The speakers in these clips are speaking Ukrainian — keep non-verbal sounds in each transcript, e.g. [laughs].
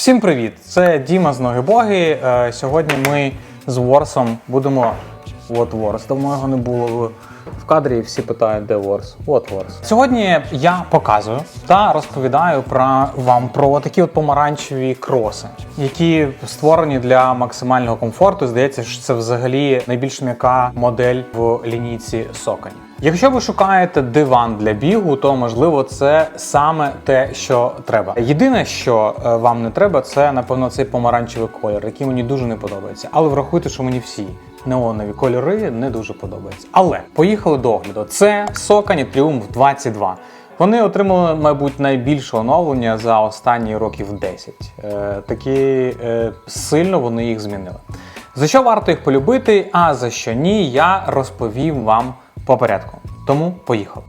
Всім привіт! Це Діма з Ноги Боги. Е, Сьогодні ми з Ворсом будемо. От Ворс. Давно його не було в- кадрі, всі питають, де Ворс. От Ворс. Сьогодні я показую та розповідаю про вам про такі от помаранчеві кроси, які створені для максимального комфорту. Здається, що це взагалі найбільш м'яка модель в лінійці Сокані. Якщо ви шукаєте диван для бігу, то можливо це саме те, що треба. Єдине, що е, вам не треба, це напевно цей помаранчевий колір, який мені дуже не подобається. Але врахуйте, що мені всі неонові кольори не дуже подобаються. Але поїхали до огляду. Це Сокані Triumph 22. Вони отримали, мабуть, найбільше оновлення за останні років 10. Е, такі е, сильно вони їх змінили. За що варто їх полюбити, а за що ні, я розповім вам по порядку. Тому поїхали.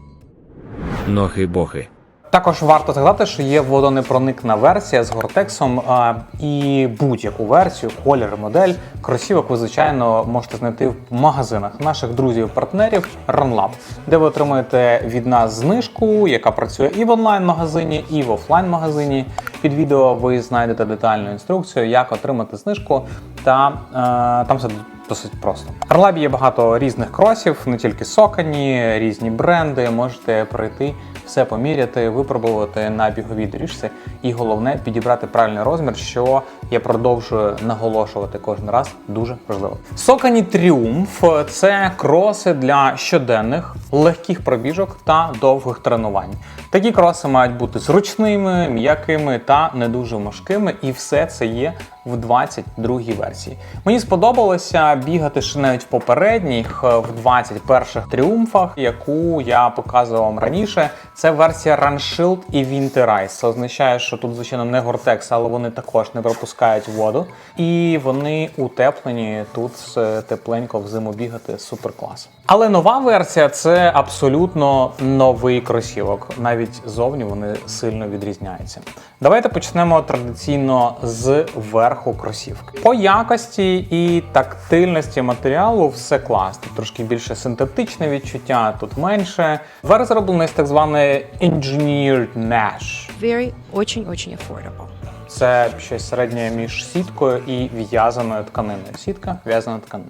Ноги-боги. Також варто згадати, що є водонепроникна версія з гортексом а, і будь-яку версію, колір, модель кросівок ви звичайно можете знайти в магазинах наших друзів-партнерів RunLab, де ви отримаєте від нас знижку, яка працює і в онлайн-магазині, і в офлайн-магазині. Під відео ви знайдете детальну інструкцію, як отримати знижку, та е, там все досить просто. В RunLab є багато різних кросів, не тільки сокані, різні бренди. Можете пройти все поміряти, випробувати на біговій доріжці, і головне підібрати правильний розмір, що я продовжую наголошувати кожен раз. Дуже важливо. Сокані Тріумф це кроси для щоденних легких пробіжок та довгих тренувань. Такі кроси мають бути зручними, м'якими та не дуже важкими, і все це є в 22-й версії. Мені сподобалося бігати ще навіть в попередніх, в 21-х тріумфах, яку я показував вам раніше. Це версія Run Shield і Winter Ice. Це означає, що тут, звичайно, не гортекс, але вони також не пропускають воду. І вони утеплені тут е, тепленько взиму бігати супер клас. Але нова версія це абсолютно новий кросівок. Навіть зовні вони сильно відрізняються. Давайте почнемо традиційно з верху кросівки. По якості і тактильності матеріалу все клас. Тут трошки більше синтетичне відчуття, тут менше. Верх зроблений з так званої engineered mesh. very очень-очень affordable. Це щось середнє між сіткою і в'язаною тканиною. Сітка, в'язана тканина.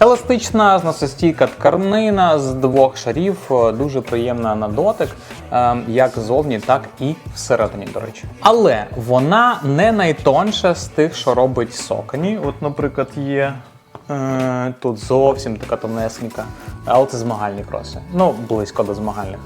Еластична, зносостійка тканина з двох шарів, е, дуже приємна на дотик, е, як ззовні, так і всередині, до речі. Але вона не найтонша з тих, що робить сокані. От, наприклад, є. е, Тут зовсім така тонесенька, але це змагальні кроси. Ну, близько до змагальних.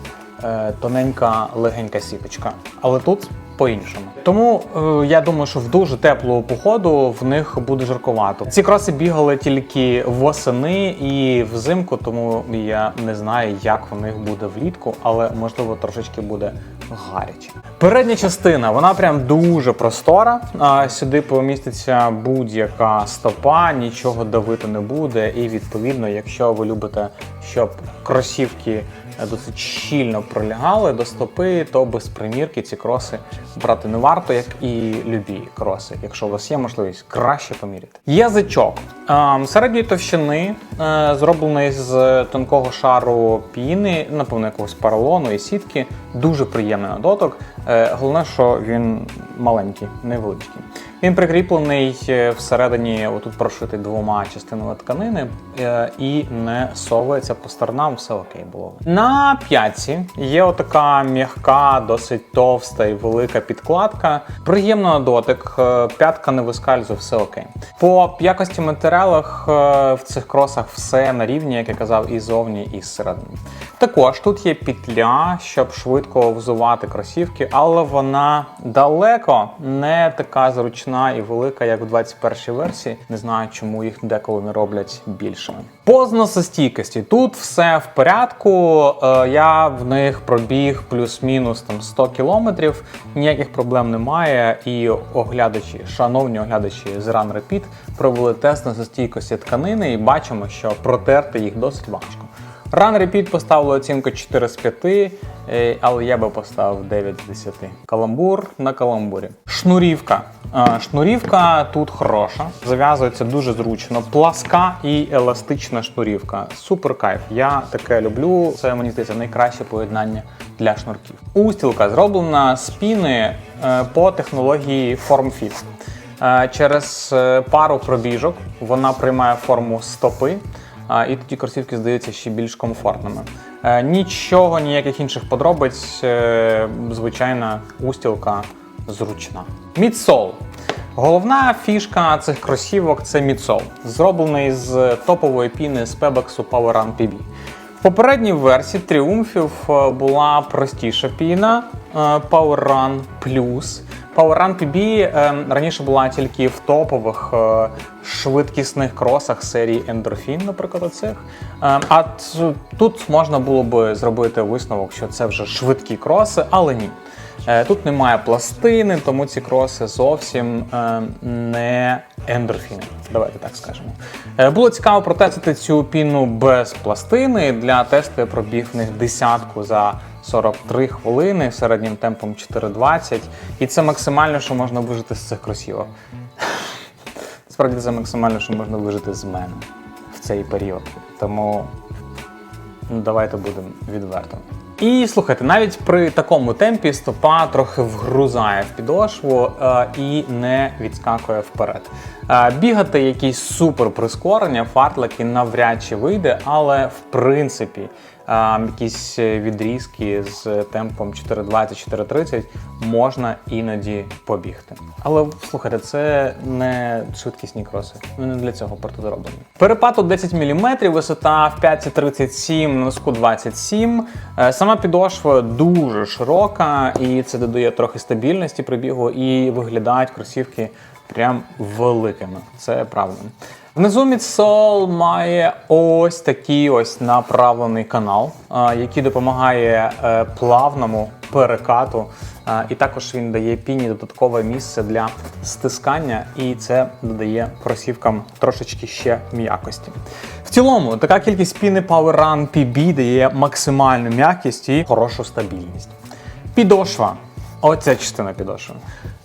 Е, Тоненька, легенька сіточка. Але тут по-іншому. Тому е, я думаю, що в дуже теплу походу в них буде жаркувато. Ці кроси бігали тільки восени і взимку, тому я не знаю, як в них буде влітку, але можливо трошечки буде гаряче. Передня частина вона прям дуже простора. А, сюди поміститься будь-яка стопа, нічого давити не буде. І відповідно, якщо ви любите, щоб кросівки досить щільно пролягали до стопи, то без примірки ці кроси брати не варто, як і любі кроси. Якщо у вас є можливість, краще поміряти. Язичок Ем, середньої товщини, е, зроблений з тонкого шару піни, напевно, якогось поролону і сітки. Дуже приємний на доток. Е, Головне, що він маленький, невеличкий. Він прикріплений е, всередині, отут прошитий двома частинами тканини е, і не совується по сторонам, все окей було. На п'ятці є отака м'яка, досить товста і велика підкладка. Приємно на дотик, е, п'ятка не вискальзує, все окей. По якості матеріалах в цих кросах все на рівні, як я казав, і зовні, і зсередини. Також тут є петля, щоб швидко взувати кросівки, але вона далеко не така зручна і велика, як в 21 версії. Не знаю, чому їх деколи не роблять більшими. По зносостійкості тут все в порядку. Е, Я в них пробіг плюс-мінус там 100 кілометрів. Ніяких проблем немає. І оглядачі, шановні оглядачі з Run Repeat провели тест на застійкості тканини і бачимо, що протерти їх досить важко. Run Repeat поставили оцінку 4 з 5, е, але я би поставив 9 з 10. Каламбур на каламбурі. Шнурівка. Е, Шнурівка тут хороша, зав'язується дуже зручно. Пласка і еластична шнурівка. Супер кайф. Я таке люблю. Це мені здається найкраще поєднання для шнурків. Устілка зроблена з піни е, по технології FormFit. Через пару пробіжок вона приймає форму стопи, і тоді кросівки здаються ще більш комфортними. Е, Нічого, ніяких інших подробиць. е, Звичайна устілка зручна. Мідсол. Головна фішка цих кросівок це мідсол, зроблений з топової піни з Pebax Power Run PB. В попередній версії тріумфів е, була простіша піна Power Run Plus. Power Run PB е, раніше була тільки в топових е, швидкісних кросах серії Endorphin, наприклад, оцих. Е, А тут можна було би зробити висновок, що це вже швидкі кроси, але ні. Е, Тут немає пластини, тому ці кроси зовсім е, не ендорфіни. Давайте так скажемо. Е, Було цікаво протестити цю піну без пластини. Для тесту я пробіг в них десятку за 43 хвилини середнім темпом 4,20. І це максимально, що можна вижити з цих кросівок. Справді це максимально, що можна вижити з мене в цей період. Тому Ну, давайте будемо відвертими. І слухайте, навіть при такому темпі стопа трохи вгрузає в підошву е, і не відскакує вперед. Е, бігати якісь супер прискорення, фартлики навряд чи вийде, але в принципі якісь відрізки з темпом 4.20-4.30 можна іноді побігти. Але слухайте, це не швидкісні кроси. Вони не для цього протидороблені. Перепад у 10 мм, висота в 5,37, на носку 27. Е, Сама підошва дуже широка, і це додає трохи стабільності при бігу, і виглядають кросівки прям великими. Це правда. Внизу мідсол має ось такий ось направлений канал, який допомагає е, плавному перекату. І також він дає піні додаткове місце для стискання, і це додає кросівкам трошечки ще м'якості. В цілому, така кількість піни Power Run PB дає максимальну м'якість і хорошу стабільність. Підошва. Оця частина підошви.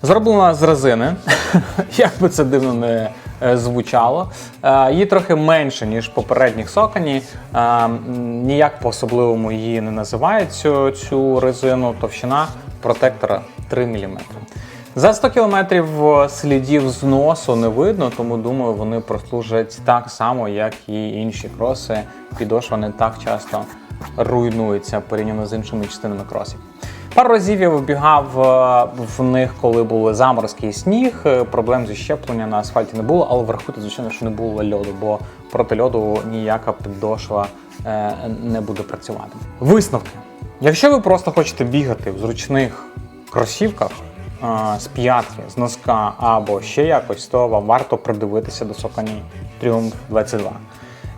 Зроблена з резини, [laughs] як би це дивно не звучало. Е, Її трохи менше, ніж попередніх сокані. Е, Ніяк по-особливому її не називають цю, цю резину. Товщина протектора 3 мм. За 100 кілометрів слідів зносу не видно, тому думаю, вони прослужать так само, як і інші кроси. Підошва не так часто руйнується порівняно з іншими частинами кросів. Пару разів я вибігав е, в них, коли були заморозки і сніг. Е, Проблем зі щеплення на асфальті не було, але врахуйте, звичайно, що не було льоду, бо проти льоду ніяка підошва е, не буде працювати. Висновки. Якщо ви просто хочете бігати в зручних кросівках з п'ятки, з носка або ще якось, то вам варто придивитися до Сокані Triumph 22.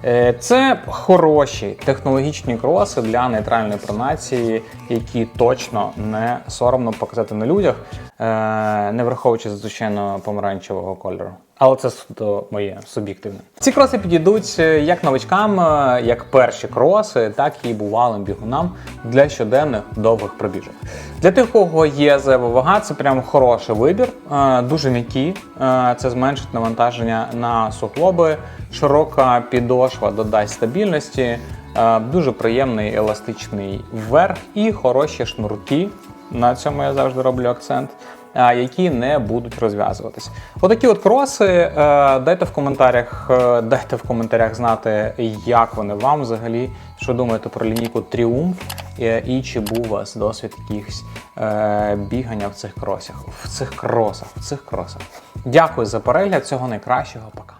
Е, Це хороші технологічні кроси для нейтральної пронації, які точно не соромно показати на людях, е, не враховуючи звичайно помаранчевого кольору. Але це суто моє суб'єктивне. Ці кроси підійдуть е, як новачкам, е, як перші кроси, так і бувалим бігунам для щоденних довгих пробіжок. Для тих, кого є зайва вага, це прям хороший вибір, е, дуже м'які. Це зменшить навантаження на суглоби, широка підошва додасть стабільності, дуже приємний еластичний верх і хороші шнурки. На цьому я завжди роблю акцент. Які не будуть розв'язуватись. Отакі от кроси. е, Дайте в коментарях, е, дайте в коментарях знати, як вони вам взагалі, що думаєте про лінійку Тріумф і чи був у вас досвід якихось е, бігання в цих кросах, в цих кросах, в цих кросах. Дякую за перегляд. Цього найкращого. Пока.